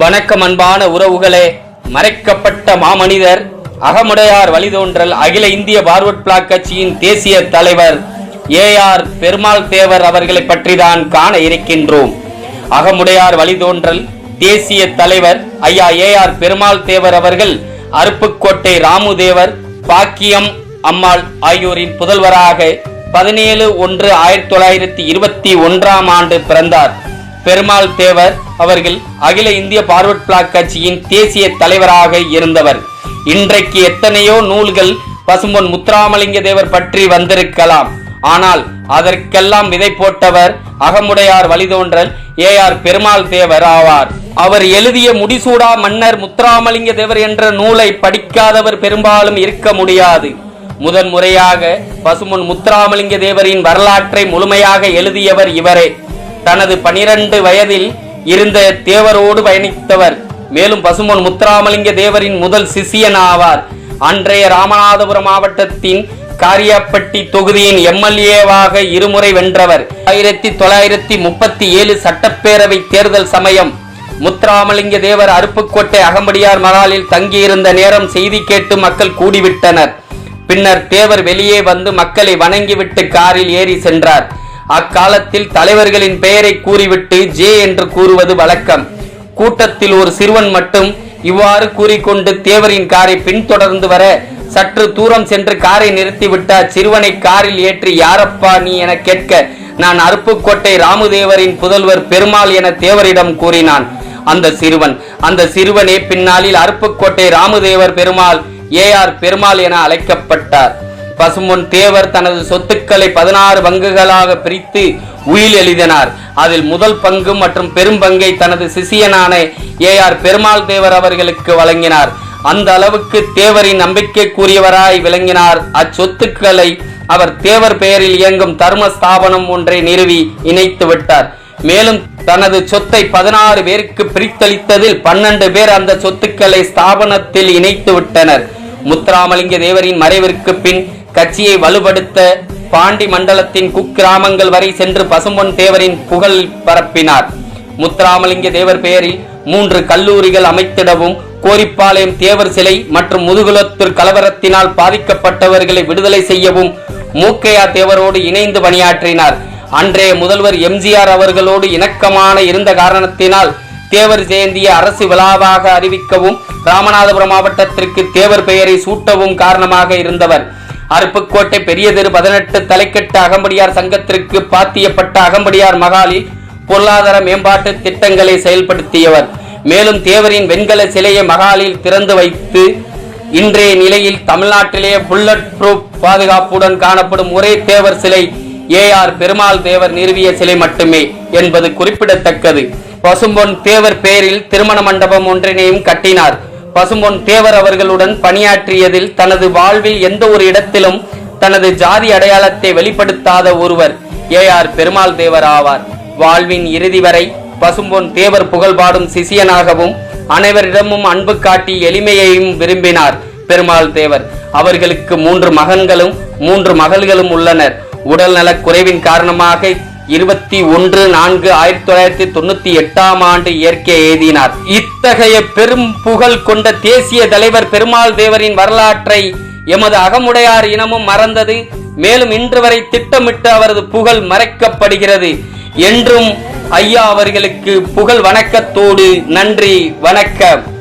வணக்கம் அன்பான உறவுகளே மறைக்கப்பட்ட மாமனிதர் அகமுடையார் வழிதோன்றல் அகில இந்திய பார்வர்ட் பிளாக் கட்சியின் தேசிய தலைவர் ஏஆர் பெருமாள் தேவர் அவர்களை பற்றி தான் காண இருக்கின்றோம். அகமுடையார் வழிதோன்றல் தேசிய தலைவர் ஐயா ஏஆர் பெருமாள் தேவர் அவர்கள் அருப்புக்கோட்டை ராமு தேவர் பாக்கியம் அம்மாள் ஆகியோரின் புதல்வராக பதினேழு ஒன்று ஆயிரத்தி தொள்ளாயிரத்தி இருபத்தி ஒன்றாம் ஆண்டு பிறந்தார். பெருமாள் தேவர் அவர்கள் அகில இந்திய பார்வர்ட் பிளாக் கட்சியின் தேசிய தலைவராக இருந்தவர். இன்றைக்கு எத்தனையோ நூல்கள் பசும்பொன் முத்துராமலிங்க தேவர் பற்றி வந்திருக்கலாம். ஆனால் அதற்கெல்லாம் விதை போட்டவர் அகமுடையார் வழிதோன்றல் ஆர் பெருமாள் தேவர் ஆவார். அவர் எழுதிய முடிசூடா மன்னர் முத்துராமலிங்க தேவர் என்ற நூலை படிக்காதவர் பெரும்பாலும் இருக்க முடியாது. முதன் முறையாக பசுமுன் முத்துராமலிங்க தேவரின் வரலாற்றை முழுமையாக எழுதியவர் இவரே. தனது பனிரெண்டு வயதில் இருந்த தேவரோடு பயணித்தவர் மேலும் பசுமன் முத்துராமலிங்க தேவரின் முதல் சிசியன் ஆவார் அன்றைய ராமநாதபுரம் மாவட்டத்தின் காரியாப்பட்டி தொகுதியின் எம்எல்ஏவாக இருமுறை வென்றவர். ஆயிரத்தி தொள்ளாயிரத்தி முப்பத்தி ஏழு சட்டப்பேரவை தேர்தல் சமயம் முத்துராமலிங்க தேவர் அருப்புக்கோட்டை அகம்படியார் மகாலில் தங்கியிருந்த நேரம் செய்தி கேட்டு மக்கள் கூடிவிட்டனர். பின்னர் தேவர் வெளியே வந்து மக்களை வணங்கிவிட்டு காரில் ஏறி சென்றார். அக்காலத்தில் தலைவர்களின் பெயரை கூறிவிட்டு ஜே என்று கூறுவது வழக்கம். கூட்டத்தில் ஒரு சிறுவன் மட்டும் இவ்வாறு கூறிக்கொண்டு தேவரின் காரை பின்தொடர்ந்து வர சற்று தூரம் சென்று காரை நிறுத்திவிட்டு அச்சிறுவனை காரில் ஏற்றி யாரப்பா நீ என கேட்க நான் அருப்புக்கோட்டை ராமுதேவரின் புதல்வர் பெருமாள் என தேவரிடம் கூறினான். அந்த சிறுவன் அந்த சிறுவனே பின்னாளில் அருப்புக்கோட்டை ராமுதேவர் பெருமாள் ஏஆர் பெருமாள் என அழைக்கப்பட்டார். பசும்பொன் தேவர் தனது சொத்துக்களை பதினாறு பங்குகளாக பிரித்து உயில் எழுதினார். அதில் முதல் பங்கு மற்றும் பெரும் பங்கை தனது சிசியனான ஏஆர் பெருமாள் தேவர் அவர்களுக்கு வழங்கினார். அந்த அளவுக்கு தேவரின் நம்பிக்கைக்குரியவராய் விளங்கினார். அச்சொத்துக்களை அவர் தேவர் பெயரில் இயங்கும் தர்ம ஸ்தாபனம் ஒன்றை நிறுவி இணைத்து விட்டார். மேலும் தனது சொத்தை பதினாறு பேருக்கு பிரித்தளித்ததில் பன்னெண்டு பேர் அந்த சொத்துக்களை ஸ்தாபனத்தில் இணைத்து விட்டனர். முத்துராமலிங்க தேவரின் மறைவிற்கு பின் கட்சியை வலுப்படுத்த பாண்டி மண்டலத்தின் குக்கிராமங்கள் வரை சென்று பசும்பொன் தேவரின் புகழ் பரப்பினார். முத்துராமலிங்க தேவர் பெயரில் மூன்று கல்லூரிகள் அமைத்திடவும் கோரிப்பாளையம் தேவர் சிலை மற்றும் முதுகுலத்தூர் கலவரத்தினால் பாதிக்கப்பட்டவர்களை விடுதலை செய்யவும் மூக்கையா தேவரோடு இணைந்து பணியாற்றினார். அன்றைய முதல்வர் எம்ஜிஆர் அவர்களோடு இணக்கமான இருந்த காரணத்தினால் தேவர் ஜெயந்தியை அரசு விழாவாக அறிவிக்கவும் ராமநாதபுரம் மாவட்டத்திற்கு தேவர் பெயரை சூட்டவும் காரணமாக இருந்தவர். அருப்புக்கோட்டை பெரியதெரு பதினெட்டு தலைக்கட்டு அகம்படியார் சங்கத்திற்கு பாத்தியப்பட்ட அகம்படியார் மகாலில் பொருளாதார மேம்பாட்டு திட்டங்களை செயல்படுத்தியவர். மேலும் தேவரின் வெண்கல சிலையை மகாலில் திறந்து வைத்து இன்றைய நிலையில் தமிழ்நாட்டிலே புல்லட் ப்ரூப் பாதுகாப்புடன் காணப்படும் ஒரே தேவர் சிலை ஏ ஆர் பெருமாள் தேவர் நிறுவிய சிலை மட்டுமே என்பது குறிப்பிடத்தக்கது. பசும்பொன் தேவர் பெயரில் திருமண மண்டபம் ஒன்றினையும் கட்டினார். பசும்பொன் தேவர் அவர்களுடன் பணியாற்றியதில் தனது வாழ்வில் எந்த ஒரு இடத்திலும் தனது ஜாதி அடையாளத்தை வெளிப்படுத்தாத ஒருவர் ஏ ஆர் பெருமாள் தேவர் ஆவார். வாழ்வின் இறுதி வரை பசும்பொன் தேவர் புகழ்பாடும் சிசியனாகவும் அனைவரிடமும் அன்பு காட்டி எளிமையையும் விரும்பினார் பெருமாள் தேவர். அவர்களுக்கு மூன்று மகன்களும் மூன்று மகள்களும் உள்ளனர். உடல் நலக் குறைவின் காரணமாக இருபத்தி ஒன்று நான்கு ஆயிரத்தி தொள்ளாயிரத்தி தொண்ணூத்தி எட்டாம் ஆண்டு இயற்கை எழுதினார். இத்தகைய பெரும் புகழ் கொண்ட தேசிய தலைவர் பெருமாள் தேவரின் வரலாற்றை எமது அகமுடையார் இனமும் மறந்தது. மேலும் இன்று வரை திட்டமிட்டு அவரது புகழ் மறைக்கப்படுகிறது. என்றும் ஐயா அவர்களுக்கு புகழ் வணக்கத்தோடு நன்றி வணக்கம்.